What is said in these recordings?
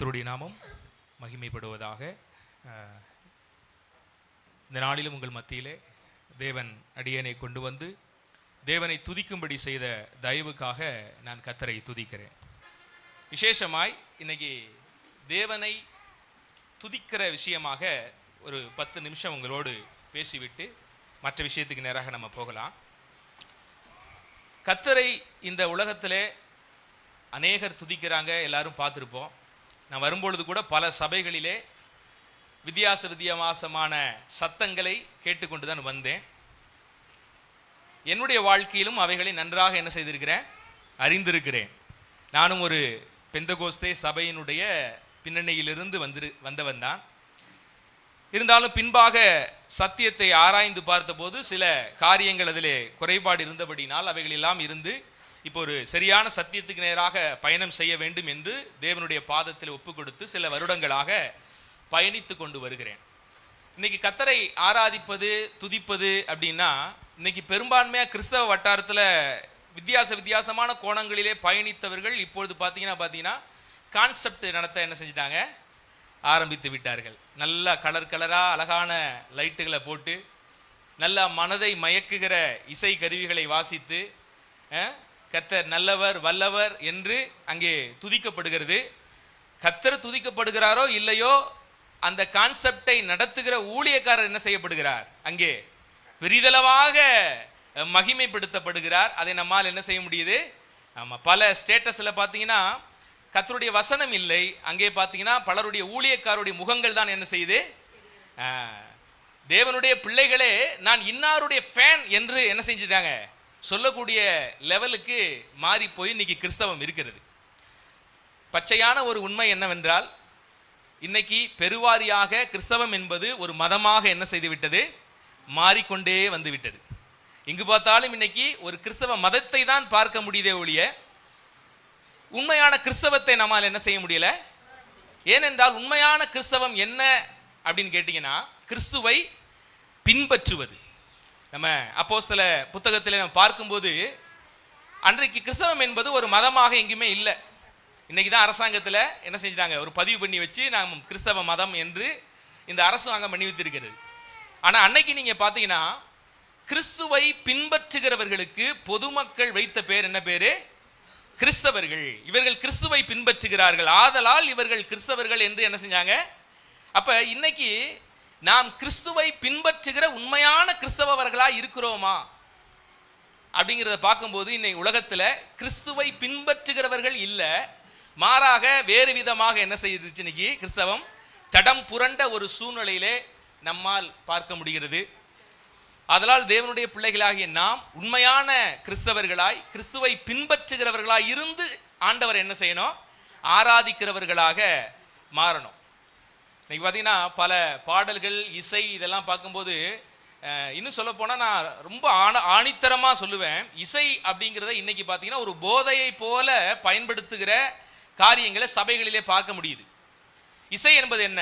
கத்தருடைய நாமம் மகிமைப்படுவதாக இந்த நாளிலும் உங்கள் மத்தியிலே தேவன் அடியனை கொண்டு வந்து தேவனை துதிக்கும்படி செய்த தயவுக்காக நான் கத்தரை துதிக்கிறேன். விசேஷமாய் இன்னைக்கு தேவனை துதிக்கிற விஷயமாக ஒரு பத்து நிமிஷம் உங்களோடு பேசிவிட்டு மற்ற விஷயத்துக்கு நேராக நம்ம போகலாம். கத்தரை இந்த உலகத்திலே அநேகர் துதிக்கிறாங்க எல்லாரும் பார்த்துருப்போம். நான் வரும்பொழுது கூட பல சபைகளிலே வித்தியாச வித்தியாசமான சத்தங்களை கேட்டுக்கொண்டு தான் வந்தேன். என்னுடைய வாழ்க்கையிலும் அவைகளை நன்றாக என்ன செய்திருக்கிறேன்? அறிந்திருக்கிறேன். நானும் ஒரு பெந்தகோஸ்தே சபையினுடைய பின்னணியிலிருந்து வந்து வந்தவன் தான். இருந்தாலும் பின்பாக சத்தியத்தை ஆராய்ந்து பார்த்தபோது சில காரியங்கள் அதிலே குறைபாடு இருந்தபடினால் அவைகள் எல்லாம் இருந்து இப்போ ஒரு சரியான சத்தியத்துக்கு நேராக பயணம் செய்ய வேண்டும் என்று தேவனுடைய பாதத்தில் ஒப்பு கொடுத்து சில வருடங்களாக பயணித்து கொண்டு வருகிறேன். இன்னைக்கு கத்தரை ஆராதிப்பது துதிப்பது அப்படின்னா இன்னைக்கு பெரும்பான்மையாக கிறிஸ்தவ வட்டாரத்தில் வித்தியாச வித்தியாசமான கோணங்களிலே பயணித்தவர்கள் இப்பொழுது பார்த்தீங்கன்னா பார்த்தீங்கன்னா கான்செப்ட் நடத்த என்ன செஞ்சிட்டாங்க? ஆரம்பித்து விட்டார்கள். நல்லா கலர் கலராக அழகான லைட்டுகளை போட்டு நல்லா மனதை மயக்குகிற இசை கருவிகளை வாசித்து கத்தர் நல்லவர் வல்லவர் என்று அங்கே துதிக்கப்படுகிறது. கத்தர் துதிக்கப்படுகிறாரோ இல்லையோ அந்த கான்செப்டை நடத்துகிற ஊழியக்காரர் என்ன செய்யப்படுகிறார்? அங்கே பெரிதளவாக மகிமைப்படுத்தப்படுகிறார். அதை நம்மால் என்ன செய்ய முடியுது? ஆமாம் பல ஸ்டேட்டஸில் பார்த்தீங்கன்னா கத்தருடைய வசனம் இல்லை. அங்கே பார்த்தீங்கன்னா பலருடைய ஊழியக்காருடைய முகங்கள் தான் என்ன செய்யுது? தேவனுடைய பிள்ளைகளே நான் இன்னாருடைய ஃபேன் என்று என்ன செஞ்சிட்டாங்க? சொல்லக்கூடிய லெவலுக்கு மாறி போய் இன்னைக்கு கிறிஸ்தவம் இருக்கிறது. பச்சையான ஒரு உண்மை என்னவென்றால் இன்னைக்கு பெருவாரியாக கிறிஸ்தவம் என்பது ஒரு மதமாக என்ன செய்து விட்டது மாறிக்கொண்டே வந்து விட்டது எங்கு பார்த்தாலும் இன்னைக்கு ஒரு கிறிஸ்தவ மதத்தை தான் பார்க்க முடியுதே ஒழிய உண்மையான கிறிஸ்தவத்தை நம்மால் என்ன செய்ய முடியல? ஏனென்றால் உண்மையான கிறிஸ்தவம் என்ன அப்படின்னு கேட்டிங்கன்னா கிறிஸ்துவை பின்பற்றுவது. நம்ம அப்போஸ்தல புத்தகத்தில் நம்ம பார்க்கும்போது அன்றைக்கு கிறிஸ்தவம் என்பது ஒரு மதமாக எங்கேயுமே இல்லை. இன்னைக்கு தான் அரசாங்கத்தில் என்ன செஞ்சிட்டாங்க? ஒரு பதிவு பண்ணி வச்சு நாம் கிறிஸ்தவ மதம் என்று இந்த அரசாங்கம் பண்ணி வைத்திருக்கிறது ஆனால் அன்னைக்கு நீங்கள் பார்த்தீங்கன்னா கிறிஸ்துவை பின்பற்றுகிறவர்களுக்கு பொதுமக்கள் வைத்த பேர் என்ன பேர்? கிறிஸ்தவர்கள். இவர்கள் கிறிஸ்துவை பின்பற்றுகிறார்கள். ஆதலால் இவர்கள் கிறிஸ்தவர்கள் என்று என்ன செஞ்சாங்க? அப்போ இன்னைக்கு நாம் கிறிஸ்துவை பின்பற்றுகிற உண்மையான கிறிஸ்தவர்களா இருக்கிறோமா? அப்படிங்கிறத பார்க்கும்போது இன்னைக்கு உலகத்தில் கிறிஸ்துவை பின்பற்றுகிறவர்கள் இல்லை. மாறாக வேறு விதமாக என்ன செய்துச்சு இன்னைக்கு கிறிஸ்தவம்? தடம் புரண்ட ஒரு சூழ்நிலையிலே நம்மால் பார்க்க முடிகிறது. அதனால் தேவனுடைய பிள்ளைகளாகிய நாம் உண்மையான கிறிஸ்தவர்களாய் கிறிஸ்துவை பின்பற்றுகிறவர்களாய் இருந்து ஆண்டவர் என்ன செய்யணும்? ஆராதிக்கிறவர்களாக மாறணும். இன்னைக்கு பார்த்தீங்கன்னா பல பாடல்கள் இசை இதெல்லாம் பார்க்கும்போது இன்னும் சொல்ல போனால் நான் ரொம்ப ஆண ஆணித்தரமாக சொல்லுவேன். இசை அப்படிங்கிறத இன்னைக்கு பார்த்தீங்கன்னா ஒரு போதையை போல பயன்படுத்துகிற காரியங்களை சபைகளிலே பார்க்க முடியுது. இசை என்பது என்ன?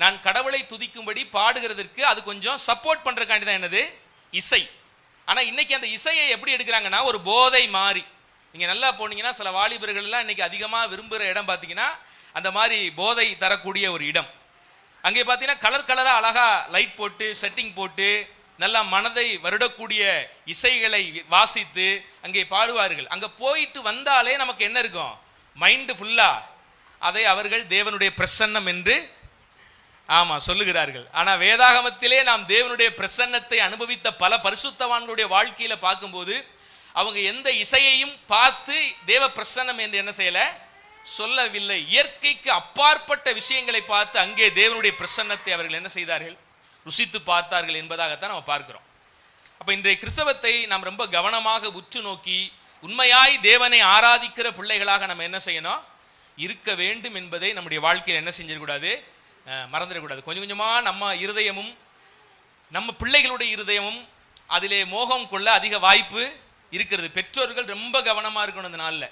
நான் கடவுளை துதிக்கும்படி பாடுகிறதற்கு அது கொஞ்சம் சப்போர்ட் பண்ணுறக்காண்டி தான் என்னது? இசை. ஆனால் இன்னைக்கு அந்த இசையை எப்படி எடுக்கிறாங்கன்னா ஒரு போதை மாறி. நீங்கள் நல்லா போனீங்கன்னா சில வாலிபர்கள் எல்லாம் இன்னைக்கு அதிகமாக விரும்புகிற இடம் பார்த்தீங்கன்னா அந்த மாதிரி போதை தரக்கூடிய ஒரு இடம். அங்கே பார்த்தீங்கன்னா கலர் கலராக அழகாக லைட் போட்டு செட்டிங் போட்டு நல்லா மனதை வருடக்கூடிய இசைகளை வாசித்து அங்கே பாடுவார்கள். அங்கே போயிட்டு வந்தாலே நமக்கு என்ன இருக்கும்? மைண்டு ஃபுல்லாக அதை அவர்கள் தேவனுடைய பிரசன்னம் என்று ஆமாம் சொல்லுகிறார்கள். ஆனால் வேதாகமத்திலே நாம் தேவனுடைய பிரசன்னத்தை அனுபவித்த பல பரிசுத்தவான்களுடைய வாழ்க்கையில் பார்க்கும்போது அவங்க எந்த இசையையும் பார்த்து தேவ பிரசன்னம் என்று என்ன செய்யலை? சொல்லவில்லை. இயற்கைக்கு அப்பாற்பட்ட விஷயங்களை பார்த்து அங்கே தேவனுடைய பிரசன்னத்தை அவர்கள் என்ன செய்தார்கள்? ருசித்து பார்த்தார்கள் என்பதாகத்தான் நம்ம பார்க்கிறோம். அப்போ இன்றைய கிறிஸ்தவத்தை நாம் ரொம்ப கவனமாக உற்று நோக்கி உண்மையாய் தேவனை ஆராதிக்கிற பிள்ளைகளாக நம்ம என்ன செய்யணும்? இருக்க வேண்டும் என்பதை நம்முடைய வாழ்க்கையில் என்ன செஞ்சிடக்கூடாது? மறந்துடக்கூடாது. கொஞ்சம் கொஞ்சமாக நம்ம இருதயமும் நம்ம பிள்ளைகளுடைய இருதயமும் அதிலே மோகம் கொள்ள அதிக வாய்ப்பு இருக்கிறது. பெற்றோர்கள் ரொம்ப கவனமாக இருக்கணும் அந்த நாளில்.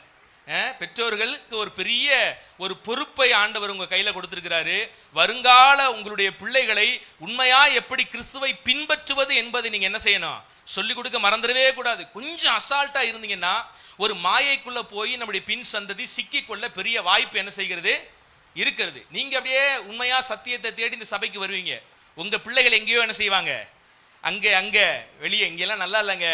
பெற்றோர்களுக்கு ஒரு பெரிய ஒரு பொறுப்பை ஆண்டவர் உங்கள் கையில் கொடுத்துருக்கிறாரு. வருங்கால உங்களுடைய பிள்ளைகளை உண்மையாக எப்படி கிறிஸ்துவை பின்பற்றுவது என்பதை நீங்கள் என்ன செய்யணும்? சொல்லிக் கொடுக்க மறந்துடவே கூடாது. கொஞ்சம் அசால்ட்டாக இருந்தீங்கன்னா ஒரு மாயைக்குள்ளே போய் நம்முடைய பின் சந்ததி சிக்கிக்கொள்ள பெரிய வாய்ப்பு என்ன செய்கிறது? இருக்கிறது. நீங்கள் அப்படியே உண்மையாக சத்தியத்தை தேடி இந்த சபைக்கு வருவீங்க. உங்கள் பிள்ளைகள் எங்கேயோ என்ன செய்வாங்க? அங்கே அங்கே வெளியே. இங்கெல்லாம் நல்லா இல்லைங்க.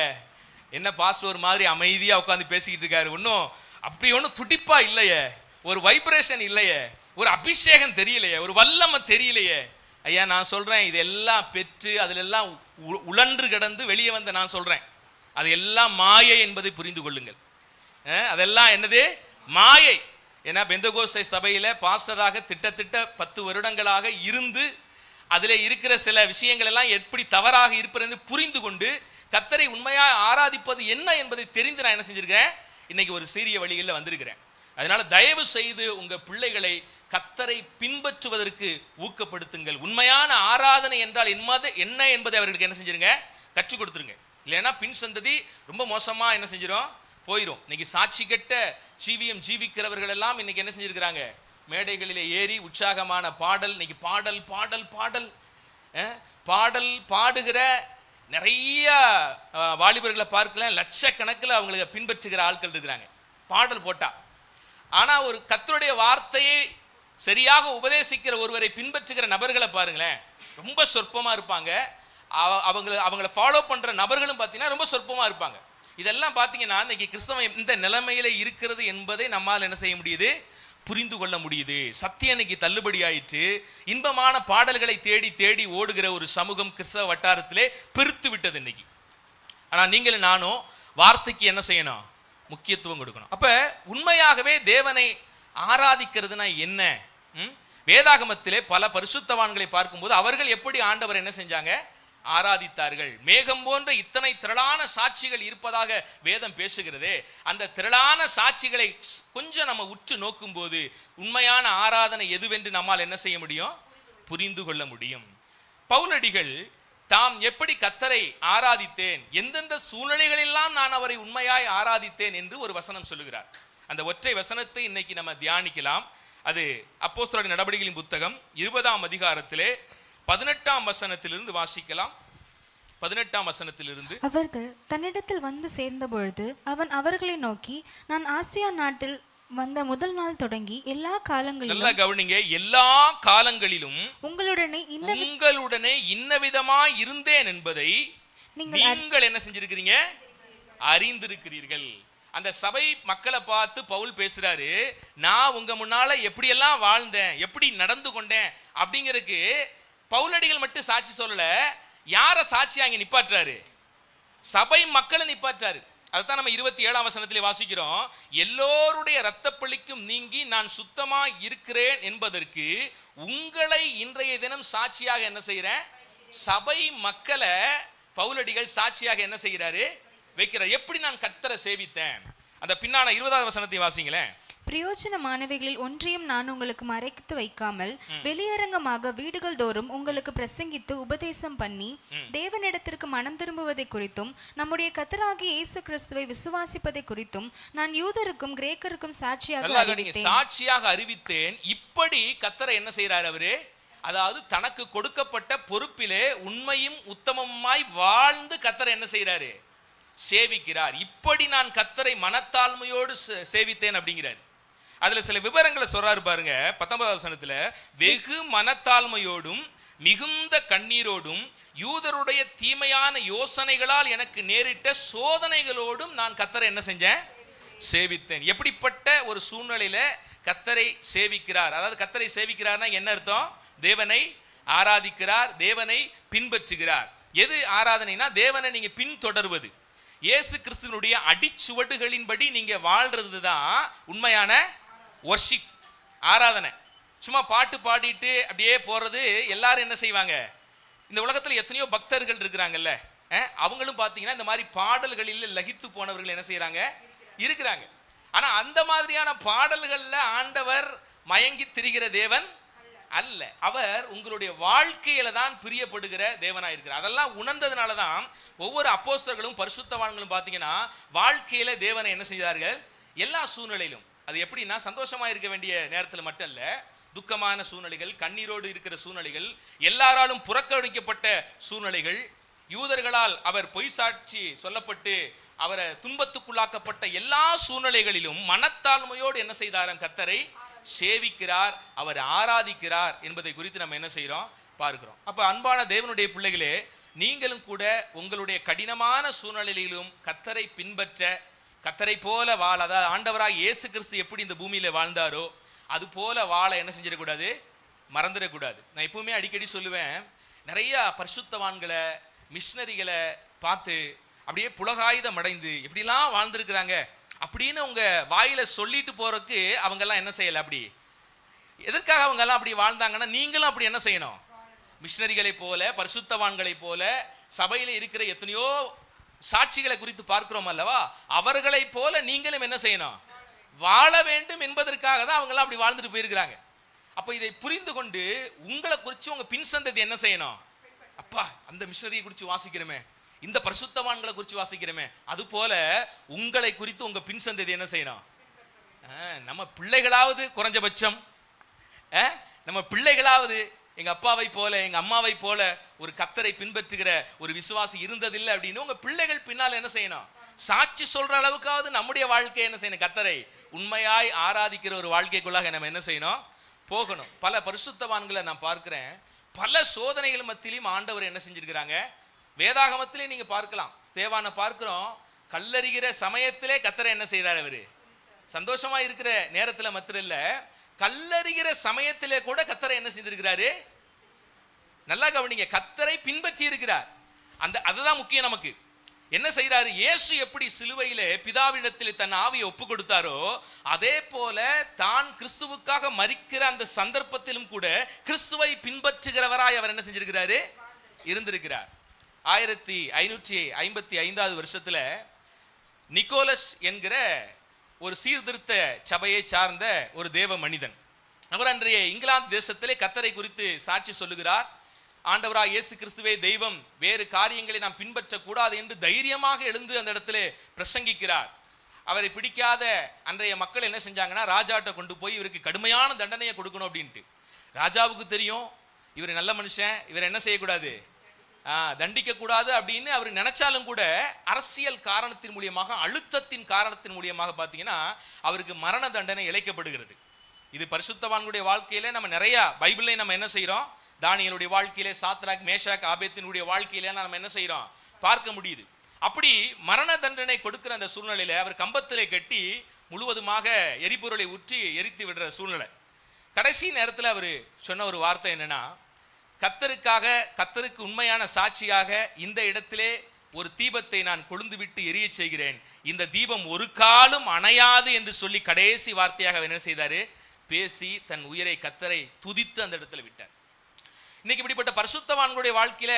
என்ன பாஸ்ட் ஒரு மாதிரி அமைதியாக உட்காந்து பேசிக்கிட்டு இருக்காரு. ஒன்றும் அப்படி ஒன்றும் துடிப்பா இல்லையே. ஒரு வைப்ரேஷன் இல்லையே. ஒரு அபிஷேகம் தெரியலையே. ஒரு வல்லமை தெரியலையே. ஐயா நான் சொல்றேன் இதெல்லாம் பெற்று அதிலெல்லாம் உ- உழன்று கிடந்து வெளியே வந்த நான் சொல்றேன். அது எல்லாம் மாயை என்பதை புரிந்து கொள்ளுங்கள். அதெல்லாம் என்னது? மாயை. ஏன்னா பெந்தகோசை சபையில் பாஸ்டராக திட்டத்திட்ட பத்து வருடங்களாக இருந்து அதில் இருக்கிற சில விஷயங்கள் எல்லாம் எப்படி தவறாக இருப்பது என்று புரிந்து கொண்டு கத்தரை உண்மையாக ஆராதிப்பது என்ன என்பதை தெரிந்து நான் என்ன செஞ்சுருக்கேன்? இன்னைக்கு ஒரு சீரிய வழிகளில் வந்திருக்கிறேன். அதனால தயவு செய்து உங்க பிள்ளைகளை கத்தரை பின்பற்றுவதற்கு ஊக்கப்படுத்துங்கள். உண்மையான ஆராதனை என்றால் என்னது என்ன என்பதை அவர்களுக்கு என்ன செஞ்சிருங்க? கற்றுக் கொடுத்துருங்க. இல்லைன்னா பின் சந்ததி ரொம்ப மோசமா என்ன செஞ்சிடும் போயிடும் இன்னைக்கு சாட்சி கெட்ட ஜீவியம் ஜீவிக்கிறவர்கள் எல்லாம் இன்னைக்கு என்ன செஞ்சிருக்கிறாங்க? மேடைகளிலே ஏறி உற்சாகமான பாடல் இன்னைக்கு பாடல் பாடல் பாடல் பாடல் பாடுகிற நிறைய வாலிபர்களை பார்க்கலாம் லட்சக்கணக்கில் அவங்களுக்கு பின்பற்றுகிற ஆட்கள் இருக்கிறாங்க. பாடல் போட்டா. ஆனால் ஒரு கத்தருடைய வார்த்தையை சரியாக உபதேசிக்கிற ஒருவரை பின்பற்றுகிற நபர்களை பாருங்களேன் ரொம்ப சொற்பமாக இருப்பாங்க. அவங்கள அவங்கள ஃபாலோ பண்ணுற நபர்களும் பார்த்தீங்கன்னா ரொம்ப சொற்பமாக இருப்பாங்க. இதெல்லாம் பார்த்தீங்கன்னா இன்னைக்கு கிறிஸ்தவம் இந்த நிலைமையில் இருக்கிறது என்பதை நம்மால் என்ன செய்ய முடியுது? புரிந்து கொள்ள முடியுது. சத்தியம் இன்னைக்கு தள்ளுபடி ஆயிற்று இன்பமான பாடல்களை தேடி தேடி ஓடுகிற ஒரு சமூகம் கிறிஸ்தவ வட்டாரத்திலே பெருத்து விட்டது இன்னைக்கு. ஆனா நீங்களும் நானும் வார்த்தைக்கு என்ன செய்யணும்? முக்கியத்துவம் கொடுக்கணும். அப்ப உண்மையாகவே தேவனை ஆராதிக்கிறதுனா என்ன? ம்? வேதாகமத்திலே பல பரிசுத்தவான்களை பார்க்கும்போது அவர்கள் எப்படி ஆண்டவர் என்ன செஞ்சாங்க? ஆராதித்தார்கள். மேகம் போன்ற இத்தனை திரளான சாட்சிகள் இருப்பதாக வேதம் பேசுகிறதே. அந்த திரளான சாட்சிகளை கொஞ்சம் நம்ம உற்று நோக்கும்போது உண்மையான ஆராதனை எதுவென்று நம்மால் என்ன செய்ய முடியும்? புரிந்து கொள்ள முடியும். பவுலடிகள் தாம் எப்படி கத்தரை ஆராதித்தேன்? எந்தெந்த சூழ்நிலைகளெல்லாம் நான் அவரை உண்மையாய் ஆராதித்தேன்? என்று ஒரு வசனம் சொல்லுகிறார். அந்த ஒற்றை வசனத்தை இன்னைக்கு நம்ம தியானிக்கலாம். அது அப்போஸ்தலோட நடவடிக்கைகளின் புத்தகம் இருபதாம் அதிகாரத்திலே பதினெட்டாம் வசனத்திலிருந்து வாசிக்கலாம். பதினெட்டாம் வசனத்திலிருந்து. அவர்கள் தன்னிடத்தில் வந்து சேர்ந்தபொழுது அவன் அவர்களை நோக்கி நான் ஆசியா நாட்டில் வந்த முதல் நாள் தொடங்கி எல்லா காலங்களிலும் நல்லா கவனிங்க. எல்லா காலங்களிலும் உங்களுடனே இந்த உங்களுடனே இன்னவிதமாய் இருந்தேன் என்பதை நீங்கள் நீங்கள் என்ன செஞ்சிருக்கிறீங்க? அறிந்திருக்கிறீர்கள். அந்த சபை மக்களை பார்த்து பவுல் பேசுறாரு நான் உங்க முன்னால எப்படியெல்லாம் வாழ்ந்தேன் எப்படி நடந்து கொண்டேன் அப்படிங்கறதுக்கு பவுலடிகள் மட்டும் சாட்சி சொல்லல யாரை சாட்சியா அங்கே நிப்பாட்டுறாரு? சபை மக்களை நிப்பாற்றாரு அதுதான் நம்ம இருபத்தி ஏழாம் வசனத்திலே வாசிக்கிறோம். எல்லோருடைய இரத்தப்பழிக்கும் நீங்கி நான் சுத்தமா இருக்கிறேன் என்பதற்கு உங்களை இன்றைய தினம் சாட்சியாக என்ன செய்கிறேன்? சபை மக்களை பவுலடிகள் சாட்சியாக என்ன செய்கிறாரு? வைக்கிறார். எப்படி நான் கத்தரை சேவித்தேன்? அந்த பின்னான இருபதாவது வசனத்தை வாசிங்களேன். பிரயோஜனமானவைகளில் ஒன்றையும் நான் உங்களுக்கு மறைத்து வைக்காமல் வெளியரங்கமாக வீடுகள் தோறும் உங்களுக்கு பிரசங்கித்து உபதேசம் பண்ணி தேவனிடத்திற்கு மனம் திரும்புவதை குறித்தும் நம்முடைய கத்தராகிய இயேசு கிறிஸ்துவை விசுவாசிப்பதை குறித்தும் நான் யூதருக்கும் கிரேக்கருக்கும் சாட்சியாக சாட்சியாக அறிவித்தேன். இப்படி கத்தரை என்ன செய்றாரு அவரு? அதாவது தனக்கு கொடுக்கப்பட்ட பொறுப்பிலே உண்மையும் உத்தமமாய் வாழ்ந்து கத்தரை என்ன செய்றாரு? சேவிக்கிறார். இப்படி நான் கத்தரை மனத்தாழ்மையோடு சேவித்தேன் அப்படிங்கிறார். அதுல சில விவரங்களை சொல்றாரு பாருங்க பத்தொன்பதாவது வசனத்துல வெகு மனத்தாழ்மையோடும் மிகுந்த கண்ணீரோடும் யூதருடைய தீமையான யோசனைகளால் எனக்கு நேரிட்ட சோதனைகளோடும் நான் கத்தரை என்ன செஞ்சேன்? சேவித்தேன். எப்படிப்பட்ட ஒரு சூழ்நிலையில கத்தரை சேவிக்கிறார்? அதாவது கத்தரை சேவிக்கிறார்னா என்ன அர்த்தம்? தேவனை ஆராதிக்கிறார் தேவனை பின்பற்றுகிறார். எது ஆராதனைனா தேவனை நீங்க பின்தொடர்வது. இயேசு கிறிஸ்துவனுடைய அடிச்சுவடுகளின்படி நீங்க வாழ்றது தான் உண்மையான ஒர்ஷிப் ஆராதனை. சும்மா பாட்டு பாடிட்டு அப்படியே போகிறது எல்லாரும் என்ன செய்வாங்க? இந்த உலகத்தில் எத்தனையோ பக்தர்கள் இருக்கிறாங்கல்ல அவங்களும் பார்த்தீங்கன்னா இந்த மாதிரி பாடல்களில் லகித்து போனவர்கள் என்ன செய்கிறாங்க இருக்கிறாங்க. ஆனால் அந்த மாதிரியான பாடல்களில் ஆண்டவர் மயங்கி திரிகிற தேவன் அல்ல. அவர் உங்களுடைய வாழ்க்கையில தான் பிரியப்படுகிற தேவனாக இருக்கிறார். அதெல்லாம் உணர்ந்ததுனால தான் ஒவ்வொரு அப்போஸ்தர்களும் பரிசுத்தவான்களும் பார்த்தீங்கன்னா வாழ்க்கையில தேவனை என்ன செய்தார்கள்? எல்லா சூழ்நிலையிலும் அது எப்படின்னா சந்தோஷமா இருக்க வேண்டிய நேரத்தில் மட்டும் இல்ல துக்கமான சூழ்நிலைகள் கண்ணீரோடு இருக்கிற சூழ்நிலைகள் எல்லாராலும் புறக்கணிக்கப்பட்ட சூழ்நிலைகள் யூதர்களால் அவர் பொய் சாட்சி சொல்லப்பட்டு அவரை துன்பத்துக்குள்ளாக்கப்பட்ட எல்லா சூழ்நிலைகளிலும் மனத்தாழ்மையோடு என்ன செய்தாராம் கத்தரை சேவிக்கிறார் அவர் ஆராதிக்கிறார் என்பதை குறித்து நம்ம என்ன செய்கிறோம் பார்க்கிறோம். அப்ப அன்பான தேவனுடைய பிள்ளைகளே நீங்களும் கூட உங்களுடைய கடினமான சூழ்நிலையிலும் கத்தரை பின்பற்ற கத்தரை போல வாழ அதாவது ஆண்டவராக இயேசு கிறிஸ்து எப்படி இந்த பூமியில் வாழ்ந்தாரோ அது போல வாழ என்ன செஞ்சிடக்கூடாது? மறந்துடக்கூடாது. நான் எப்பவுமே அடிக்கடி சொல்லுவேன் நிறையா பரிசுத்தவான்களை மிஷினரிகளை பார்த்து அப்படியே புலகாயுதம் அடைந்து எப்படிலாம் வாழ்ந்துருக்குறாங்க அப்படின்னு அவங்க வாயில சொல்லிட்டு போறதுக்கு அவங்கெல்லாம் என்ன செய்யலை அப்படி? எதற்காக அவங்கெல்லாம் அப்படி வாழ்ந்தாங்கன்னா நீங்களும் அப்படி என்ன செய்யணும்? மிஷினரிகளை போல பரிசுத்தவான்களை போல சபையில் இருக்கிற எத்தனையோ சாட்சிகளை குறித்து பார்க்கிறோம் அல்லவா? அவர்களை போல நீங்களும் என்ன செய்யணும்? வாழ வேண்டும் என்பதற்காக தான் அவங்க அப்படி வாழ்ந்துட்டு போயிருக்கிறாங்க. அப்போ இதை புரிந்து கொண்டு உங்களை குறித்து உங்க பின் சந்ததி என்ன செய்யணும்? அப்பா அந்த மிஷினரியை குறித்து வாசிக்கிறோமே. இந்த பரிசுத்தவான்களை குறித்து வாசிக்கிறோமே. அது போல உங்களை குறித்து உங்க பின் சந்ததி என்ன செய்யணும்? ஆ, நம்ம பிள்ளைகளாவது குறைஞ்சபட்சம். ஆ, நம்ம பிள்ளைகளாவது எங்க அப்பாவை போல எங்க அம்மாவை போல ஒரு கத்தரை பின்பற்றுகிற ஒரு விசுவாசி இருந்ததில்லை அப்படின்னு உங்க பிள்ளைகள் பின்னால் என்ன செய்யணும்? சாட்சி சொல்ற அளவுக்காவது நம்முடைய வாழ்க்கை என்ன செய்யணும்? கத்தரை உண்மையாய் ஆராதிக்கிற ஒரு வாழ்க்கைக்குள்ளாக நம்ம என்ன செய்யணும்? போகணும். பல பரிசுத்தவான்களை நான் பார்க்குறேன். பல சோதனைகள் மத்தியிலும் ஆண்டவர் என்ன செஞ்சிருக்கிறாங்க? வேதாகமத்திலே நீங்க பார்க்கலாம். ஸ்தேவானை பார்க்கிறோம். கல்லறிகிற சமயத்திலே கத்தரை என்ன செய்கிறார் அவரு? சந்தோஷமா இருக்கிற நேரத்துல மாத்திரம் இல்லை கல்லறிகிற சமயத்திலே கூட கத்தரை என்ன செஞ்சிருக்கிறாரு நல்லா கவனிங்க கத்தரை பின்பற்றி இருக்கிறார். அந்த அதுதான் முக்கியம் நமக்கு. என்ன செய்கிறாரு இயேசு எப்படி சிலுவையிலே பிதாவிடத்தில் தன் ஆவியை ஒப்பு கொடுத்தாரோ அதே போல தான் கிறிஸ்துவுக்காக மறிக்கிற அந்த சந்தர்ப்பத்திலும் கூட கிறிஸ்துவை பின்பற்றுகிறவராய் அவர் என்ன செஞ்சிருக்கிறாரு? இருந்திருக்கிறார். ஆயிரத்தி ஐநூற்றி ஐம்பத்தி ஐந்தாவது வருஷத்துல நிக்கோலஸ் என்கிற ஒரு சீர்திருத்த சபையை சார்ந்த ஒரு தேவ மனிதன். அவர் அன்றைய இங்கிலாந்து தேசத்திலே கத்தரை குறித்து சாட்சி சொல்லுகிறார். ஆண்டவராக இயேசு கிறிஸ்துவே தெய்வம் வேறு காரியங்களை நாம் பின்பற்றக்கூடாது என்று தைரியமாக எழுந்து அந்த இடத்துல பிரசங்கிக்கிறார். அவரை பிடிக்காத அன்றைய மக்கள் என்ன செஞ்சாங்கன்னா ராஜாட்ட கொண்டு போய் இவருக்கு கடுமையான தண்டனையை கொடுக்கணும் அப்படின்ட்டு. ராஜாவுக்கு தெரியும் இவர் நல்ல மனுஷன் இவர் என்ன செய்யக்கூடாது? தண்டிக்க கூடாது அப்படின்னு அவர் நினைச்சாலும் கூட அரசியல் காரணத்தின் மூலியமாக அழுத்தத்தின் காரணத்தின் மூலியமாக பார்த்தீங்கன்னா அவருக்கு மரண தண்டனை இழைக்கப்படுகிறது. இது பரிசுத்தவான்களுடைய வாழ்க்கையில நம்ம நிறைய பைபிளை நம்ம என்ன செய்கிறோம் தானியலுடைய வாழ்க்கையிலே சாத்ராக் மேஷாக் ஆபேத்தினுடைய வாழ்க்கையில நம்ம என்ன செய்கிறோம் பார்க்க முடியுது. அப்படி மரண தண்டனை கொடுக்கிற அந்த சூழ்நிலையில அவர் கம்பத்திலே கட்டி முழுவதுமாக எரிபொருளை ஊற்றி எரித்து விடுற சூழ்நிலை. கடைசி நேரத்தில் அவர் சொன்ன ஒரு வார்த்தை என்னென்னா கத்தருக்காக கத்தருக்கு உண்மையான சாட்சியாக இந்த இடத்திலே ஒரு தீபத்தை நான் கொழுந்து விட்டு எரியச் செய்கிறேன். இந்த தீபம் ஒரு காலும் அணையாது என்று சொல்லி கடைசி வார்த்தையாக என்ன செய்தாரு? பேசி தன் உயிரை கத்தரை துதித்து அந்த இடத்துல விட்டார். இன்னைக்கு இப்படிப்பட்ட பரிசுத்தவான்களுடைய வாழ்க்கையில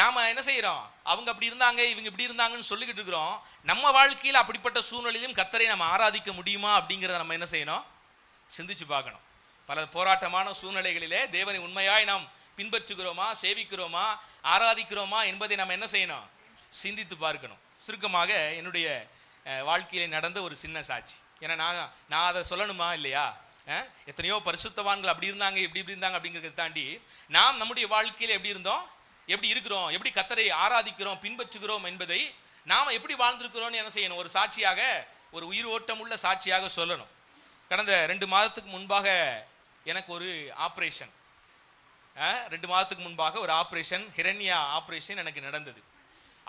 நாம என்ன செய்யறோம்? அவங்க அப்படி இருந்தாங்க இவங்க இப்படி இருந்தாங்கன்னு சொல்லிக்கிட்டு இருக்கிறோம். நம்ம வாழ்க்கையில் அப்படிப்பட்ட சூழ்நிலையிலும் கத்தரை நம்ம ஆராதிக்க முடியுமா அப்படிங்கிறத நம்ம என்ன செய்யணும்? சிந்திச்சு பார்க்கணும். பல போராட்டமான சூழ்நிலைகளிலே தேவனை உண்மையாய் நாம் பின்பற்றுகிறோமா சேவிக்கிறோமா ஆராதிக்கிறோமா என்பதை நம்ம என்ன செய்யணும்? சிந்தித்து பார்க்கணும். சுருக்கமாக என்னுடைய வாழ்க்கையில் நடந்த ஒரு சின்ன சாட்சி. ஏன்னா நான் நான் அதை சொல்லணுமா இல்லையா? எத்தனையோ பரிசுத்தவான்கள் அப்படி இருந்தாங்க இப்படி இப்படி இருந்தாங்க அப்படிங்கிறத தாண்டி நாம் நம்முடைய வாழ்க்கையில் எப்படி இருந்தோம்? எப்படி இருக்கிறோம்? எப்படி கத்தரை ஆராதிக்கிறோம்? பின்பற்றுகிறோம் என்பதை நாம் எப்படி வாழ்ந்திருக்கிறோம்னு என்ன செய்யணும்? ஒரு சாட்சியாக ஒரு உயிர் ஓட்டம் உள்ள சாட்சியாக சொல்லணும். கடந்த ரெண்டு மாதத்துக்கு முன்பாக எனக்கு ஒரு ஆப்ரேஷன். ரெண்டு மாதத்துக்கு முன்பாக ஒரு ஆப்ரேஷன் ஹிரண்யா ஆப்ரேஷன் எனக்கு நடந்தது.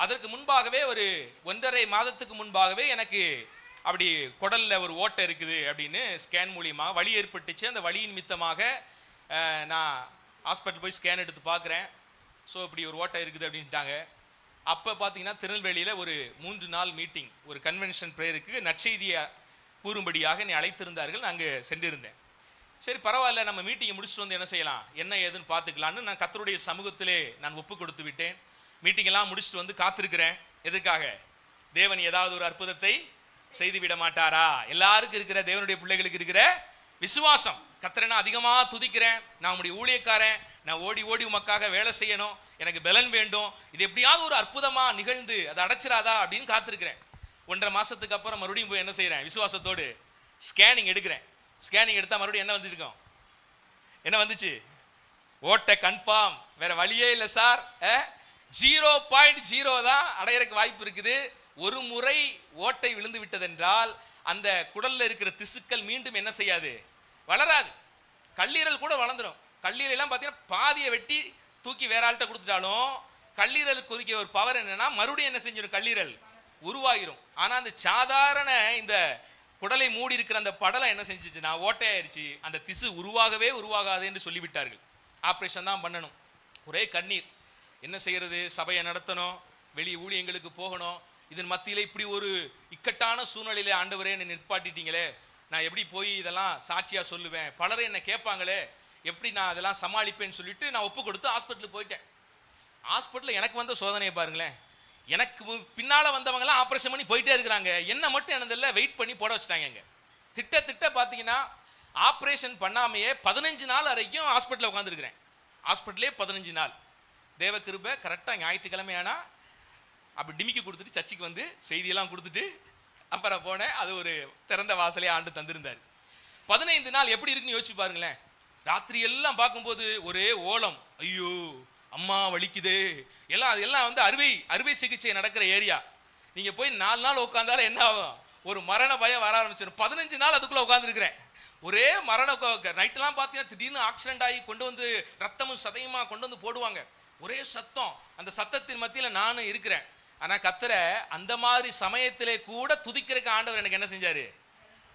அதற்கு முன்பாகவே ஒரு ஒன்றரை மாதத்துக்கு முன்பாகவே எனக்கு அப்படி குடலில் ஒரு ஓட்டை இருக்குது அப்படின்னு ஸ்கேன் மூலியமாக வலி ஏற்பட்டுச்சு. அந்த வலியின் மித்தமாக நான் ஹாஸ்பிட்டல் போய் ஸ்கேன் எடுத்து பார்க்குறேன். ஸோ இப்படி ஒரு ஓட்டை இருக்குது அப்படின்ட்டாங்க. அப்போ பார்த்தீங்கன்னா திருநெல்வேலியில் ஒரு மூன்று நாள் மீட்டிங் ஒரு கன்வென்ஷன் ப்ரேயருக்கு நற்செய்தியை கூறும்படியாக என்னை அழைத்திருந்தார்கள். நான் அங்கே சென்றிருந்தேன். சரி பரவாயில்ல நம்ம மீட்டிங்கை முடிச்சுட்டு வந்து என்ன செய்யலாம்? என்ன ஏதுன்னு பார்த்துக்கலான்னு நான் கத்தருடைய சமூகத்திலே நான் ஒப்பு கொடுத்து விட்டேன். மீட்டிங்கெல்லாம் முடிச்சுட்டு வந்து காத்திருக்கிறேன். எதுக்காக? தேவன் ஏதாவது ஒரு அற்புதத்தை செய்து விட மாட்டாரா? எல்லாருக்கும் இருக்கிற தேவனுடைய பிள்ளைகளுக்கு இருக்கிற விசுவாசம். கத்தரை நான் அதிகமாக துதிக்கிறேன். நான் உங்களுடைய ஊழியக்காரன். நான் ஓடி ஓடி உமக்காக வேலை செய்யணும். எனக்கு பலன் வேண்டும். இது எப்படியாவது ஒரு அற்புதமாக நிகழ்ந்து அதை அடைச்சிடாதா அப்படின்னு காத்திருக்கிறேன். ஒன்றரை மாதத்துக்கு அப்புறம் மறுபடியும் போய் என்ன செய்கிறேன் விசுவாசத்தோடு ஸ்கேனிங் எடுக்கிறேன். ஸ்கேனிங் எடுத்தால் மறுபடியும் என்ன வந்திருக்கும் என்ன வந்துச்சு? ஓட்ட கன்ஃபார்ம் வேற வழியே இல்லை சார் ஜீரோ பாயிண்ட் ஜீரோ தான் அடையிறக்கு வாய்ப்பு இருக்குது. ஒரு முறை ஓட்டை விழுந்து விட்டதென்றால் அந்த குடல்ல இருக்கிற திசுக்கள் மீண்டும் என்ன செய்யாது? வளராது. கல்லீரல் கூட வளர்ந்துடும் கல்லீரல் எல்லாம் பார்த்தீங்கன்னா பாதியை வெட்டி தூக்கி வேற ஆள்கிட்ட கொடுத்துட்டாலும் கல்லீரல் குறிக்க ஒரு பவர் என்னன்னா மறுபடியும் என்ன செஞ்சிடும் கல்லீரல்? உருவாகிரும். ஆனால் அந்த சாதாரண இந்த குடலை மூடி இருக்கிற அந்த படலம் என்ன செஞ்சுச்சுன்னா ஓட்டையாயிருச்சு. அந்த திசு உருவாகவே உருவாகாது என்று சொல்லிவிட்டார்கள். ஆப்ரேஷன் தான் பண்ணணும். ஒரே கண்ணீர். என்ன செய்யறது? சபையை நடத்தணும். வெளி ஊழியங்களுக்கு போகணும். இதன் மத்தியில் இப்படி ஒரு இக்கட்டான சூழ்நிலையில் ஆண்டவரே என்னை நிற்பாட்டிட்டீங்களே. நான் எப்படி போய் இதெல்லாம் சாட்சியாக சொல்லுவேன்? பலரும் என்னை கேட்பாங்களே. எப்படி நான் அதெல்லாம் சமாளிப்பேன்னு சொல்லிட்டு நான் ஒப்பு கொடுத்து ஹாஸ்பிட்டலுக்கு போயிட்டேன். ஹாஸ்பிட்டலில் எனக்கு வந்த சோதனையை பாருங்களேன். எனக்கு பின்னால் வந்தவங்கலாம் ஆப்ரேஷன் பண்ணி போயிட்டே இருக்கிறாங்க. என்ன மட்டும் எனதில் வெயிட் பண்ணி போட வச்சுட்டாங்க திட்ட திட்ட பார்த்தீங்கன்னா ஆப்ரேஷன் பண்ணாமையே பதினஞ்சு நாள் வரைக்கும் ஹாஸ்பிட்டலில் உட்காந்துருக்கிறேன் ஹாஸ்பிட்டலே பதினஞ்சு நாள். தேவகிருபை கரெக்டாக ஞாயிற்றுக்கிழமை ஆனால் அப்படி டிமிக்கி கொடுத்துட்டு சர்ச்சுக்கு வந்து செய்தியெல்லாம் கொடுத்துட்டு அப்புறம் போனேன். அது ஒரு திறந்த வாசலே ஆண்டு தந்திருந்தார். பதினைந்து நாள் எப்படி இருக்குன்னு யோசிச்சு பாருங்களேன். ராத்திரி எல்லாம் பார்க்கும்போது ஒரே ஓலம். ஐயோ அம்மா வலிக்குது. எல்லாம் அது எல்லாம் வந்து அறுவை அறுவை சிகிச்சை நடக்கிற ஏரியா. நீங்கள் போய் நாலு நாள் உட்காந்தாலும் என்ன ஆகும்? ஒரு மரண பயம் வர ஆரம்பிச்சிடும். பதினஞ்சு நாள் அதுக்குள்ளே உட்காந்துருக்கிறேன் ஒரே மரண நைட்டெல்லாம் பார்த்தீங்கன்னா திடீர்னு ஆக்சிடென்ட் ஆகி கொண்டு வந்து ரத்தமும் சதையுமா கொண்டு வந்து போடுவாங்க. ஒரே சத்தம். அந்த சத்தத்தின் மத்தியில் நானும் இருக்கிறேன். ஆனால் கத்தர அந்த மாதிரி சமயத்திலே கூட துதிக்கிறதுக்கு ஆண்டவர் எனக்கு என்ன செஞ்சாரு?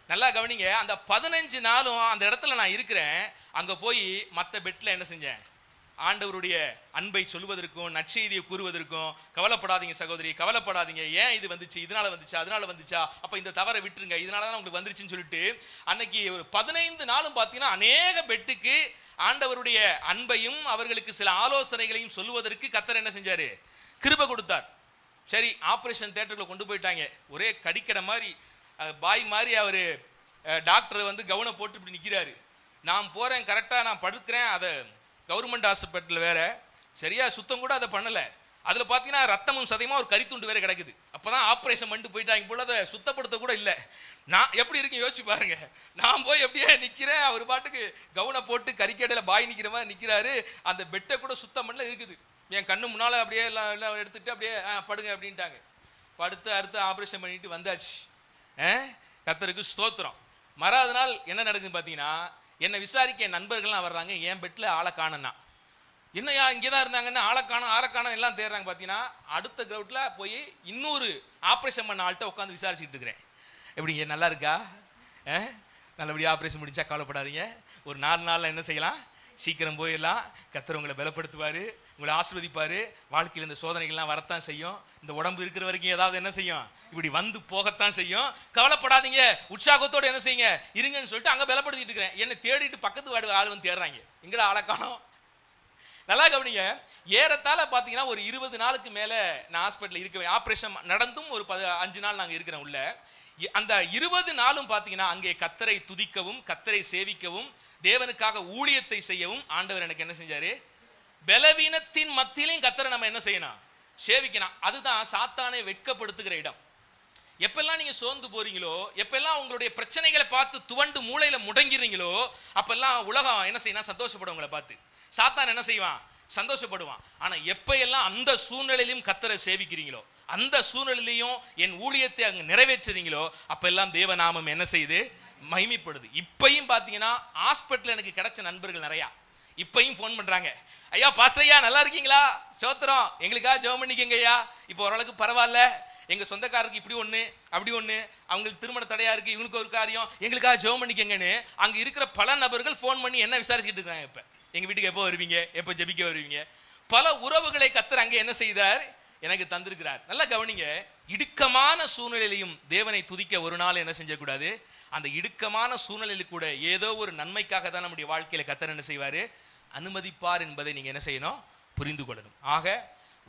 நல்லா கவனிங்க அந்த பதினஞ்சு நாளும் அந்த இடத்துல நான் இருக்கிறேன். அங்கே போய் மற்ற பெட்டில் என்ன செஞ்சேன்? ஆண்டவருடைய அன்பை சொல்வதற்கும் நற்செய்தியை கூறுவதற்கும் கவலைப்படாதீங்க சகோதரி கவலைப்படாதீங்க. ஏன் இது வந்துச்சு? இதனால வந்துச்சா? அதனால வந்துச்சா? அப்போ இந்த தவறை விட்டுருங்க. இதனால தான் உங்களுக்கு வந்துருச்சுன்னு சொல்லிட்டு அன்னைக்கு ஒரு பதினைந்து நாளும் பார்த்தீங்கன்னா அநேக பெட்டுக்கு ஆண்டவருடைய அன்பையும் அவர்களுக்கு சில ஆலோசனைகளையும் சொல்வதற்கு கத்தர் என்ன செஞ்சாரு? கிருப கொடுத்தார். சரி ஆப்ரேஷன் தேட்டருக்குள்ள கொண்டு போயிட்டாங்க. ஒரே கடிக்கடை மாதிரி பாய் மாதிரி அவர் டாக்டர் வந்து கவனம் போட்டு இப்படி நிற்கிறாரு நான் போகிறேன் கரெக்டாக நான் படுக்கிறேன். அதை கவர்மெண்ட் ஹாஸ்பிட்டல் வேற. சரியாக சுத்தம் கூட அதை பண்ணலை. அதில் பார்த்தீங்கன்னா ரத்தமும் சதையுமா ஒரு கரித்துண்டு வேறு கிடக்குது. அப்போ தான் ஆப்ரேஷன் பண்ணிட்டு போயிட்டாங்க போல அதை சுத்தப்படுத்த கூட இல்லை. நான் எப்படி இருக்கு யோசிச்சு பாருங்க. நான் போய் எப்படியே நிற்கிறேன் அவர் பாட்டுக்கு கவுனை போட்டு கறிக்கடையில் பாய் நிற்கிற மாதிரி நிற்கிறாரு அந்த பெட்டை கூட சுத்தம் பண்ணல இருக்குது. என் கண்ணு முன்னால் அப்படியே எல்லாம் எல்லாம் எடுத்துட்டு அப்படியே ஆ படுங்க அப்படின்ட்டாங்க. படுத்து அறுத்து ஆப்ரேஷன் பண்ணிட்டு வந்தாச்சு. ஆ? கத்தருக்கு ஸ்தோத்திரம். மறாத நாள் என்ன நடக்குதுன்னு பார்த்தீங்கன்னா என்னை விசாரிக்க என் நண்பர்கள்லாம் வர்றாங்க. என் பெட்டில் ஆளை காணனா என்னையா இங்கே தான் இருந்தாங்கன்னா ஆளை காணோம் ஆளை எல்லாம் தேடுறாங்க பார்த்தீங்கன்னா அடுத்த கிரவுண்டில் போய் இன்னொரு ஆப்ரேஷன் பண்ண ஆள்கிட்ட உட்காந்து விசாரிச்சுட்டு இருக்கிறேன். எப்படிங்க நல்லா இருக்கா? ஆ? நல்லபடியாக ஆப்ரேஷன் முடிச்சா கவலைப்படாதீங்க. ஒரு நாலு நாளில் என்ன செய்யலாம்? சீக்கிரம் போயிடலாம். கத்துறவங்களை பலப்படுத்துவார். உங்களை ஆசிர்வதிப்பார். வாழ்க்கையில் இந்த சோதனைகள்லாம் வரத்தான் செய்யும். இந்த உடம்பு இருக்கிற வரைக்கும் ஏதாவது என்ன செய்யும்? இப்படி வந்து போகத்தான் செய்யும். கவலைப்படாதீங்க. உற்சாகத்தோடு என்ன செய்யுங்க? இருங்கன்னு சொல்லிட்டு அங்கே பலப்படுத்திட்டு இருக்கிறேன். என்னை தேடிட்டு பக்கத்து வாடு ஆள் வந்து தேடுறாங்க. எங்கடா ஆளை நல்லா கவனிங்க. ஏறத்தால பார்த்தீங்கன்னா ஒரு இருபது நாளுக்கு மேலே நான் ஹாஸ்பிட்டலில் இருக்கவே ஆப்ரேஷன் நடந்தும் ஒரு பத அஞ்சு நாள் நாங்கள் இருக்கிறோம் உள்ள. அந்த இருபது நாளும் பார்த்தீங்கன்னா அங்கே கத்தரை துதிக்கவும் கத்தரை சேவிக்கவும் தேவனுக்காக ஊழியத்தை செய்யவும் ஆண்டவர் எனக்கு என்ன செஞ்சாரு? பலவீனத்தின் மத்தியிலையும் கத்தரை நம்ம என்ன செய்யணும்? சேவிக்கணும். அதுதான் சாத்தானை வெட்கப்படுத்துகிற இடம். எப்பெல்லாம் நீங்க சோர்ந்து போறீங்களோ எப்பெல்லாம் உங்களுடைய பிரச்சனைகளை பார்த்து துவண்டு மூளையில முடங்கிறீங்களோ அப்பெல்லாம் உலகம் என்ன செய்யணும் சந்தோஷப்படும் உங்களை பார்த்து. சாத்தான் என்ன செய்வான்? சந்தோஷப்படுவான். ஆனா எப்பெல்லாம் அந்த சூழ்நிலையிலும் கத்தரை சேவிக்கிறீங்களோ அந்த சூழ்நிலையிலையும் என் ஊழியத்தை அங்க நிறைவேற்றுறீங்களோ அப்பெல்லாம் தேவநாமம் என்ன செய்யுது? மகிமைப்படுது. இப்பையும் பார்த்தீங்கன்னா ஹாஸ்பிட்டல் எனக்கு கிடைச்ச நண்பர்கள் நிறையா. இப்பயும் ஃபோன் பண்றாங்க. ஐயா பாஸ்டர் ஐயா நல்லா இருக்கீங்களா? சோத்திரம். எங்களுக்காக ஜெபம் பண்ணிக்கங்க ஐயா இப்போ ஓரளவுக்கு பரவாயில்ல. எங்க சொந்தக்காரருக்கு இப்படி ஒண்ணு அப்படி ஒண்ணு. அவங்களுக்கு திருமண தடையா இருக்கு. இவனுக்கு ஒரு காரியம். எங்களுக்காக ஜெபம் பண்ணிக்கங்கன்னு. அங்க இருக்கிற பல நபர்கள் ஃபோன் பண்ணி என்ன விசாரிச்சுட்டு இருக்காங்க இப்ப? எங்க வீட்டுக்கு எப்போ வருவீங்க? எப்போ ஜெபிக்க வருவீங்க? பல உறவுகளை கத்தர் அங்கே என்ன செய்தார்? எனக்கு தந்திருக்கிறார். நல்லா கவனிங்க. இடுக்கமான சூழ்நிலையிலையும் தேவனை துதிக்க ஒரு நாள் என்ன செஞ்சக்கூடாது? அந்த இடுக்கமான சூழ்நிலையில் கூட ஏதோ ஒரு நன்மைக்காக தான் நம்முடைய வாழ்க்கையில கத்தர் என்ன செய்வார்? அனுமதிப்பார் என்பதை நீங்கள் என்ன செய்யணும்? புரிந்து கொள்ளணும். ஆக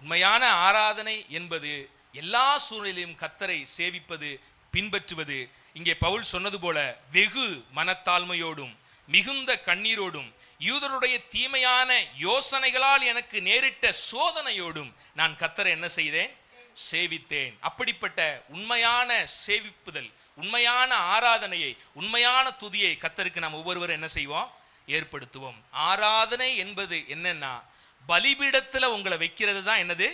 உண்மையான ஆராதனை என்பது எல்லா சூழ்நிலையும் கத்தரை சேவிப்பது பின்பற்றுவது இங்கே பவுல் சொன்னது போல வெகு மனத்தாழ்மையோடும் மிகுந்த கண்ணீரோடும் யூதருடைய தீமையான யோசனைகளால் எனக்கு நேரிட்ட சோதனையோடும் நான் கத்தரை என்ன செய்தேன்? சேவித்தேன். அப்படிப்பட்ட உண்மையான சேவிப்புதல் உண்மையான ஆராதனையை உண்மையான துதியை கத்தருக்கு நாம் ஒவ்வொருவரும் என்ன செய்வோம்? ஏற்படுத்துவோம். ஆராதனை என்பது என்னன்னா பலிபீடத்துல உங்களை வைக்கிறது தான் என்னது?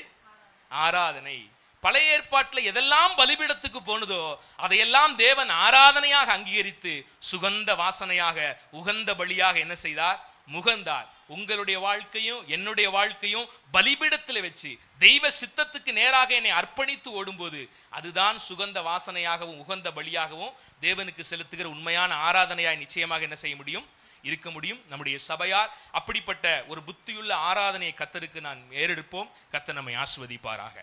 ஆராதனை. பழைய ஏற்பாட்டில் எதெல்லாம் பலிபீடத்துக்கு போனதோ அதையெல்லாம் தேவன் ஆராதனையாக அங்கீகரித்து சுகந்த வாசனையாக உகந்த பலியாக என்ன செய்தார்? முகந்தார். உங்களுடைய வாழ்க்கையும் என்னுடைய வாழ்க்கையும் பலிபீடத்தில் வச்சு தெய்வ சித்தத்துக்கு நேராக என்னை அர்ப்பணித்து ஓடும்போது அதுதான் சுகந்த வாசனையாகவும் உகந்த பலியாகவும் தேவனுக்கு செலுத்துகிற உண்மையான ஆராதனையாய் நிச்சயமாக என்ன செய்ய முடியும்? இருக்க முடியும். நம்முடைய சபையார் அப்படிப்பட்ட ஒரு புத்தியுள்ள ஆராதனையை கத்தருக்கு நான் ஏறெடுப்போம். கத்த நம்மை ஆஸ்வதிப்பாராக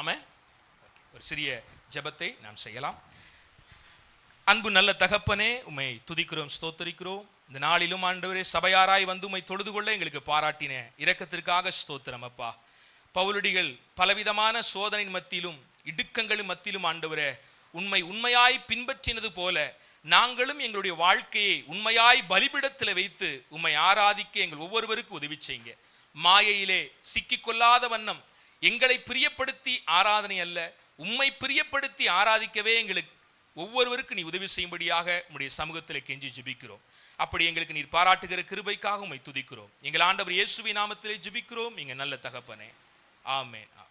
ஆம ஒரு சிறிய ஜெபத்தை நாம் செய்யலாம். அன்பு நல்ல தகப்பனே உம்மை துதிக்கிறோம் ஸ்தோத்தரிக்கிறோம். இந்த நாளிலும் ஆண்டவரே சபையாராய் வந்து உமை தொழுது கொள்ள எங்களுக்கு பாராட்டின இரக்கத்திற்காக ஸ்தோத்திரம் அப்பா. பவுலடிகள் பலவிதமான சோதனையின் மத்தியிலும் இடுக்கங்களின் மத்தியிலும் ஆண்டவரே உண்மை உண்மையாய் பின்பற்றினது போல நாங்களும் எங்களுடைய வாழ்க்கையை உண்மையாய் பலிபிடத்தில் வைத்து உம்மை ஆராதிக்க எங்கள் ஒவ்வொருவருக்கும் உதவி செய்யுங்க. மாயையிலே சிக்கிக்கொள்ளாத வண்ணம் எங்களை பிரியப்படுத்தி ஆராதனை அல்ல உம்மை பிரியப்படுத்தி ஆராதிக்கவே எங்களுக்கு ஒவ்வொருவருக்கும் நீ உதவி செய்யும்படியாக உம்முடைய சமூகத்தில் கெஞ்சி ஜிபிக்கிறோம். அப்படி எங்களுக்கு நீர் பாராட்டுகிற கிருபைக்காக உம்மை துதிக்கிறோம். எங்கள் ஆண்டவர் இயேசுவி நாமத்திலே ஜிபிக்கிறோம். எங்க நல்ல தகப்பனே. ஆமே ஆ